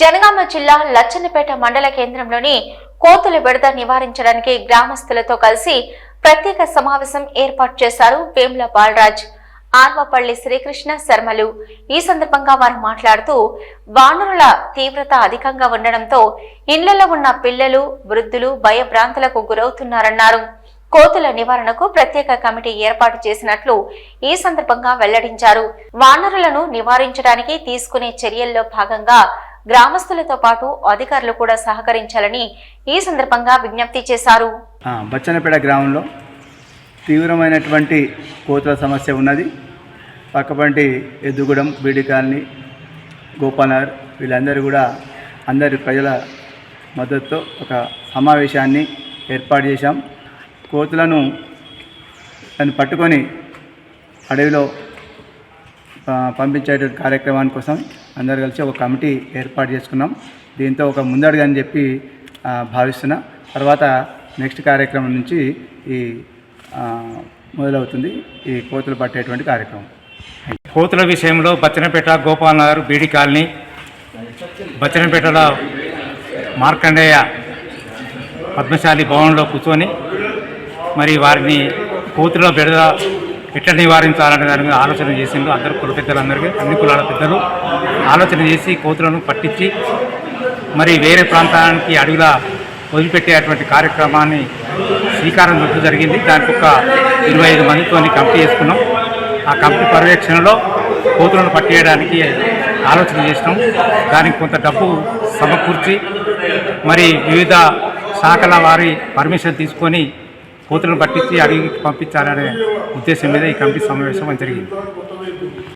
జనగామ జిల్లా లచ్చన్నపేట మండల కేంద్రంలోని కోతుల విడత నివారించడానికి గ్రామస్తులతో కలిసి ప్రత్యేక సమావేశం ఏర్పాటు చేశారు వేముల బాలరాజ్ ఆర్వపల్లి శ్రీకృష్ణ శర్మలు. ఈ సందర్భంగా వారు మాట్లాడుతూ వానరుల తీవ్రత అధికంగా ఉండడంతో ఇళ్ళలో ఉన్న పిల్లలు వృద్ధులు భయభ్రాంతులకు గురవుతున్నారన్నారు. కోతుల నివారణకు ప్రత్యేక కమిటీ ఏర్పాటు చేసినట్లు ఈ సందర్భంగా వెల్లడించారు. వానరులను నివారించడానికి తీసుకునే చర్యల్లో భాగంగా గ్రామస్తులతో పాటు అధికారులు కూడా సహకరించాలని ఈ సందర్భంగా విజ్ఞప్తి చేశారు. ఆ, గ్రామంలో తీవ్రమైనటువంటి కోతుల సమస్య ఉన్నది. పక్కపంటి ఎద్దుగూడెం బీడి కాలనీ గోపాలనగర్ వీళ్ళందరూ కూడా అందరి ప్రజల మద్దతుతో ఒక సమావేశాన్ని ఏర్పాటు చేశాం. కోతులను దాన్ని పట్టుకొని అడవిలో పంపించేటువంటి కార్యక్రమాని కోసం అందరు కలిసి ఒక కమిటీ ఏర్పాటు చేసుకున్నాం. దీంతో ఒక ముందడుగు అని చెప్పి భావిస్తున్నా. తర్వాత నెక్స్ట్ కార్యక్రమం నుంచి ఈ మొదలవుతుంది. ఈ కోతులు పట్టేటువంటి కార్యక్రమం. కోతుల విషయంలో బచ్చనపేట గోపాల్ నగర్ బీడి కాలనీ బచ్చనపేటలో మార్కండేయ పద్మశాలి భవన్లో కూర్చొని మరి వారిని కోతుల బెడద ఎట్లా నివారించాలనే దాని మీద ఆలోచన చేసిండు అందరూ కుల పెద్దలందరికీ అన్ని కులాల పెద్దలు ఆలోచన చేసి కోతులను పట్టించి మరి వేరే ప్రాంతానికి అడవిలా వదిలిపెట్టేటువంటి కార్యక్రమాన్ని శ్రీకారం చుట్టూ జరిగింది. దానికి ఒక ఇరవై ఐదు మందితో కమిటీ చేసుకున్నాం ఆ కమిటీ పర్యవేక్షణలో కోతులను పట్టేయడానికి ఆలోచన చేసినాం. దానికి కొంత డబ్బు సమకూర్చి మరి వివిధ శాఖల వారి పర్మిషన్ తీసుకొని కోతులను పట్టించి అడిగి పంపించాలనే ఉద్దేశం మీద ఈ కమిటీ సమావేశం జరిగింది.